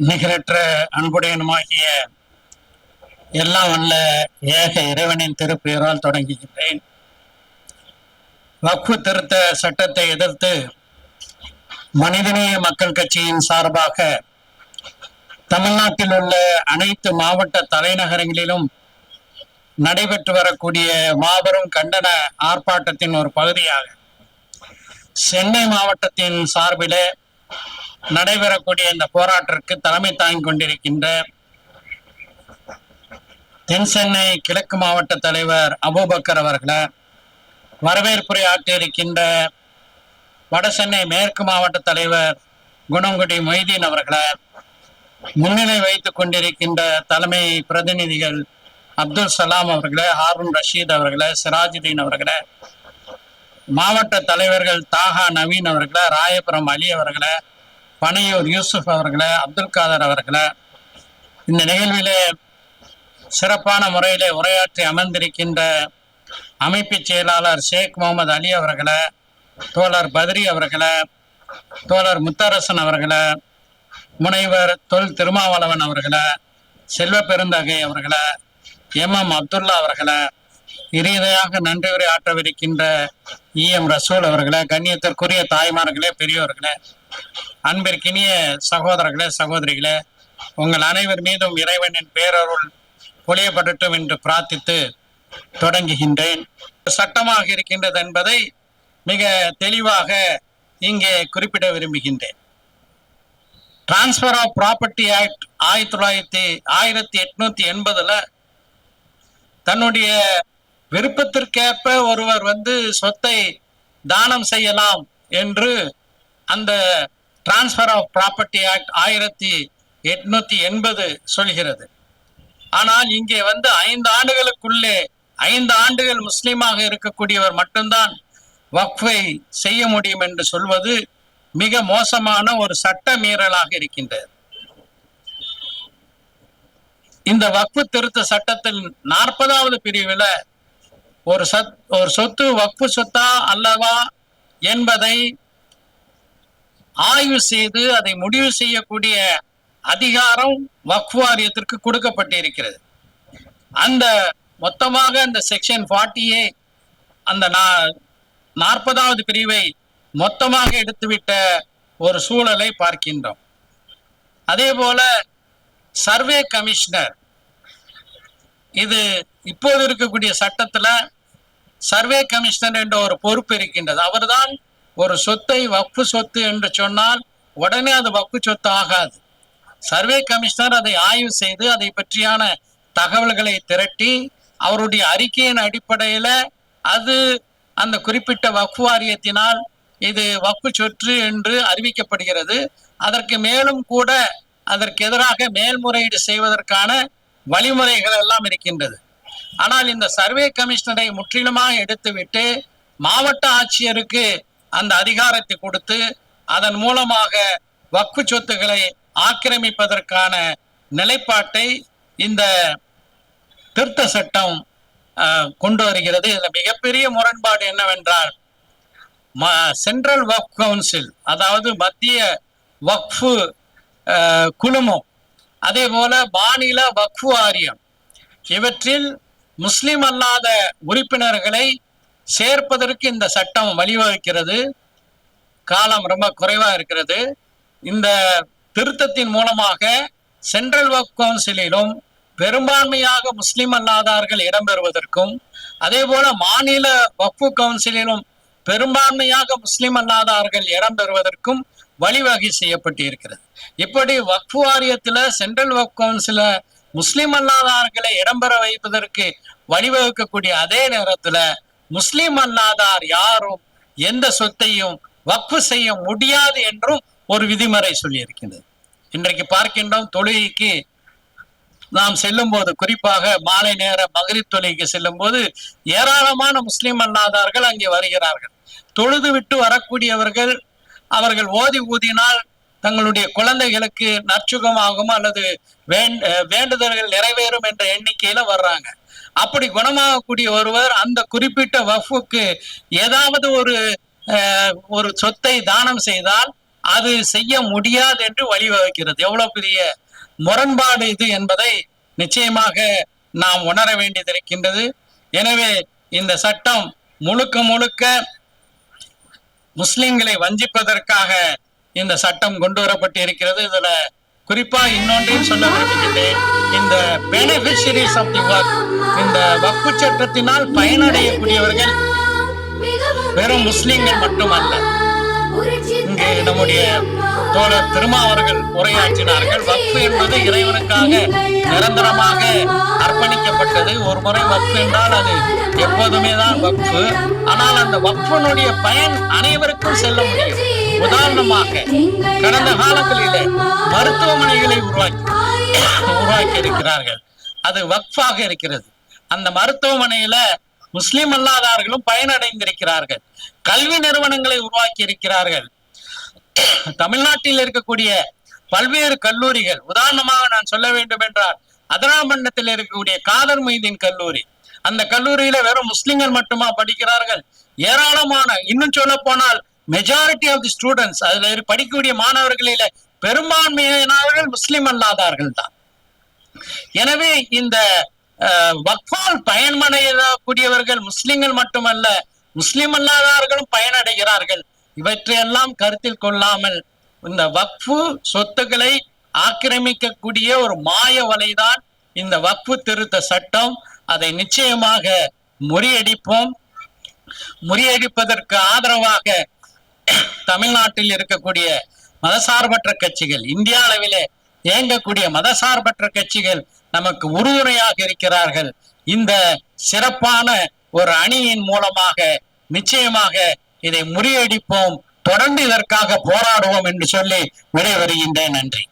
நிகரற்ற அன்புடையனுமாகிய எல்லாம் வல்ல ஏக இறைவனின் திருப்பெயரால் தொடங்குகின்றேன். வக்ஃபு திருத்த சட்டத்தை எதிர்த்து மனிதநேய மக்கள் கட்சியின் சார்பாக தமிழ்நாட்டில் உள்ள அனைத்து மாவட்ட தலைநகரங்களிலும் நடைபெற்று வரக்கூடிய மாபெரும் கண்டன ஆர்ப்பாட்டத்தின் ஒரு பகுதியாக சென்னை மாவட்டத்தின் சார்பிலே நடைபெறக்கூடிய இந்த போராட்டத்திற்கு தலைமை தாங்கி கொண்டிருக்கின்ற தென் சென்னை கிழக்கு மாவட்ட தலைவர் அபூபக்கர் அவர்களை வரவேற்புரை ஆற்றியிருக்கின்ற வட சென்னை மேற்கு மாவட்ட தலைவர் குணங்குடி மொய்தீன் அவர்களை முன்னிலை வைத்துக் கொண்டிருக்கின்ற தலைமை பிரதிநிதிகள் அப்துல் சலாம் அவர்களே ஹாரூன் ரஷீத் அவர்களே சிராஜுதீன் அவர்களே மாவட்ட தலைவர்கள் தாகா நவீன் அவர்களே ராயபுரம் அலி அவர்களே பனையூர் யூசுப் அவர்களை அப்துல் காதர் அவர்களை இந்த நிகழ்விலே சிறப்பான முறையிலே உரையாற்றி அமர்ந்திருக்கின்ற அமைப்பு செயலாளர் ஷேக் முகமது அலி அவர்களை தோழர் பத்ரி அவர்களை தோழர் முத்தரசன் அவர்களை முனைவர் தொல் திருமாவளவன் அவர்களை செல்வ பெருந்தகை அவர்களை எம் எம் அப்துல்லா அவர்களை இறுதியாக நன்றி உரை ஆற்றவிருக்கின்ற இ எம் ரசூல் அவர்களே கண்ணியத்திற்குரிய தாய்மார்களே பெரியோர்களே அன்பிற்கினிய சகோதரர்களே சகோதரிகளே உங்கள் அனைவர் மீதும் இறைவனின் பேரருள் பொழியப்படட்டும் என்று பிரார்த்தித்து தொடங்குகின்றேன். சட்டமாக இருக்கின்றது என்பதை மிக தெளிவாக இங்கே குறிப்பிட விரும்புகின்றேன். டிரான்ஸ்பர் ஆஃப் ப்ராப்பர்ட்டி ஆக்ட் ஆயிரத்தி தொள்ளாயிரத்தி ஆயிரத்தி எட்நூத்தி எண்பதுல தன்னுடைய விருப்பத்திற்கேற்ப ஒருவர் வந்து சொத்தை தானம் செய்யலாம் என்று அந்த டிரான்ஸ்பர் ஆஃப் ப்ராப்பர்ட்டி ஆக்ட் ஆயிரத்தி எட்நூத்தி எண்பது சொல்கிறது. ஆனால் இங்கே வந்து ஐந்து ஆண்டுகளுக்குள்ளே ஐந்து ஆண்டுகள் முஸ்லீமாக இருக்கக்கூடியவர் மட்டும்தான் வக்ஃபை செய்ய முடியும் என்று சொல்வது மிக மோசமான ஒரு சட்ட மீறலாக இருக்கின்றது. இந்த வக்ஃபு திருத்த சட்டத்தில் நாற்பதாவது பிரிவில் ஒரு சத் ஒரு சொத்து வக்பு சொத்தா அல்லவா என்பதை ஆய்வு செய்து அதை முடிவு செய்யக்கூடிய அதிகாரம் வக்ஃப் வாரியத்திற்கு கொடுக்கப்பட்டிருக்கிறது. அந்த மொத்தமாக அந்த செக்ஷன் ஃபார்ட்டியே அந்த நாற்பதாவது பிரிவை மொத்தமாக எடுத்துவிட்ட ஒரு சூழலை பார்க்கின்றோம். அதே போல சர்வே கமிஷனர் இது இப்போது இருக்கக்கூடிய சட்டத்துல சர்வே கமிஷனர் என்ற ஒரு பொறுப்பு இருக்கின்றது. அவர்தான் ஒரு சொத்தை வக்ஃபு சொத்து என்று சொன்னால் உடனே அது வக்ஃபு சொத்து ஆகாது. சர்வே கமிஷனர் அதை ஆய்வு செய்து அதை பற்றியான தகவல்களை திரட்டி அவருடைய அறிக்கையின் அடிப்படையில அது அந்த குறிப்பிட்ட வக்ஃபு வாரியத்தினால் இது வக்ஃபு சொற்று என்று அறிவிக்கப்படுகிறது. அதற்கு மேலும் கூட அதற்கு எதிராக மேல்முறையீடு செய்வதற்கான வழிமுறைகள் எல்லாம் இருக்கின்றது. ஆனால் இந்த சர்வே கமிஷனரை முற்றிலுமாக எடுத்துவிட்டு மாவட்ட ஆட்சியருக்கு அந்த அதிகாரத்தை கொடுத்து அதன் மூலமாக வக்கு சொத்துக்களை ஆக்கிரமிப்பதற்கான நிலைப்பாட்டை இந்த திருத்த சட்டம் கொண்டு வருகிறது. இதுல மிகப்பெரிய முரண்பாடு என்னவென்றால் சென்ட்ரல் வக்ஃப் கவுன்சில் அதாவது மத்திய வக்ஃபு குழுமம் அதே போல மாநில வக்ஃபு வாரியம் இவற்றில் முஸ்லிம் அல்லாத உறுப்பினர்களை சேர்ப்பதற்கு இந்த சட்டம் வழிவகுக்கிறது. காலம் ரொம்ப குறைவா இருக்கிறது. இந்த திருத்தத்தின் மூலமாக சென்ட்ரல் வக்ஃப் கவுன்சிலிலும் பெரும்பான்மையாக முஸ்லிம் அல்லாதார்கள் இடம்பெறுவதற்கும் அதே போல மாநில வக்ஃபு கவுன்சிலிலும் பெரும்பான்மையாக முஸ்லிம் அல்லாதார்கள் இடம்பெறுவதற்கும் வழிவகை செய்யப்பட்டு இருக்கிறது இப்படி வக்ஃபு வாரியத்துல சென்ட்ரல் வக்ஃப் கவுன்சில முஸ்லிம் அல்லாதார்களை இடம்பெற வைப்பதற்கு வழிவகுக்கக்கூடிய அதே நேரத்துல முஸ்லிம் அல்லாதார் யாரும் எந்த சொத்தையும் வக்ஃபு செய்ய முடியாது என்றும் ஒரு விதிமுறை சொல்லியிருக்கிறது. இன்றைக்கு பார்க்கின்றோம் தொழுகைக்கு நாம் செல்லும் போது குறிப்பாக மாலை நேர மகரிப் தொழுகைக்கு செல்லும் போது ஏராளமான முஸ்லிம் அல்லாதார்கள் அங்கே வருகிறார்கள். தொழுது விட்டு வரக்கூடியவர்கள் அவர்கள் ஓதி ஊதினால் தங்களுடைய குழந்தைகளுக்கு நற்சுகமாகும் அல்லது வேண்டுதல்கள் நிறைவேறும் என்ற எண்ணிக்கையில வர்றாங்க. அப்படி குணமாகக்கூடிய ஒருவர் அந்த குறிப்பிட்ட வஃபுக்கு ஏதாவது ஒரு ஒரு சொத்தை தானம் செய்தால் அது செய்ய முடியாது என்று வழிவகுக்கிறது. எவ்வளவு பெரிய முரண்பாடு இது என்பதை நிச்சயமாக நாம் உணர வேண்டியது இருக்கின்றது. எனவே இந்த சட்டம் முழுக்க முழுக்க முஸ்லிம்களை வஞ்சிப்பதற்காக இந்த சட்டம் கொண்டு வரப்பட்டு இருக்கிறது இதுல குறிப்பா இன்னொன்றையும் சொல்ல விரும்புகின்றேன். இந்த பெனிஃபிஷரிஸ் ஆஃப் தி ஒர்க் இந்த வக்ஃபு சட்டத்தினால் பயனடையக்கூடியவர்கள் வெறும் முஸ்லிம்கள் மட்டுமல்ல. இங்கு நம்முடைய தோழர் திருமா அவர்கள் உரையாற்றினார்கள். வக்ஃபு என்பது இறைவனுக்காக நிரந்தரமாக அர்ப்பணிக்கப்பட்டது. ஒரு முறை வக்ஃபு என்றால் அது எப்போதுமே தான் வக்ஃபு ஆனால் அந்த வக்ஃபுனுடைய பயன் அனைவருக்கும் செல்ல முடியும். உதாரணமாக கடந்த காலங்களிலே மருத்துவமனைகளை உருவாக்கி உருவாக்கி இருக்கிறார்கள். அது வக்ஃபாக இருக்கிறது. அந்த மருத்துவமனையில முஸ்லிம் அல்லாதார்களும் பயனடைந்திருக்கிறார்கள். கல்வி நிறுவனங்களை உருவாக்கி இருக்கிறார்கள். தமிழ்நாட்டில் இருக்கக்கூடிய பல்வேறு கல்லூரிகள் உதாரணமாக நான் சொல்ல வேண்டும் என்றால் அதராமண்டத்தில் இருக்கக்கூடிய காதர் மைதீன் கல்லூரி. அந்த கல்லூரியில வெறும் முஸ்லிம்கள் மட்டுமா படிக்கிறார்கள்? ஏராளமான இன்னும் சொல்ல போனால் மெஜாரிட்டி ஆஃப் தி ஸ்டூடெண்ட்ஸ் அதுல படிக்கக்கூடிய மாணவர்களில பெரும்பான்மையானவர்கள் முஸ்லிம் அல்லாதார்கள் தான் எனவே இந்த வக்ஃபால் பயனடையக்கூடியவர்கள் முஸ்லிம்கள் மட்டுமல்ல முஸ்லிம் அல்லாதவர்களும் பயனடைகிறார்கள். இவற்றையெல்லாம் கருத்தில் கொள்ளாமல் இந்த வக்ஃபு சொத்துக்களை ஆக்கிரமிக்கக்கூடிய ஒரு மாய வலைதான் இந்த வக்ஃபு திருத்த சட்டம். அதை நிச்சயமாக முறியடிப்போம். முறியடிப்பதற்கு ஆதரவாக தமிழ்நாட்டில் இருக்கக்கூடிய மதசார்பற்ற கட்சிகள் இந்திய அளவிலே இயங்கக்கூடிய மதசார்பற்ற கட்சிகள் நமக்கு உறுதுணையாக இருக்கிறார்கள். இந்த சிறப்பான ஒரு அணியின் மூலமாக நிச்சயமாக இதை முறியடிப்போம். தொடர்ந்து இதற்காக போராடுவோம் என்று சொல்லி விடைபெறுகின்றேன். நன்றி.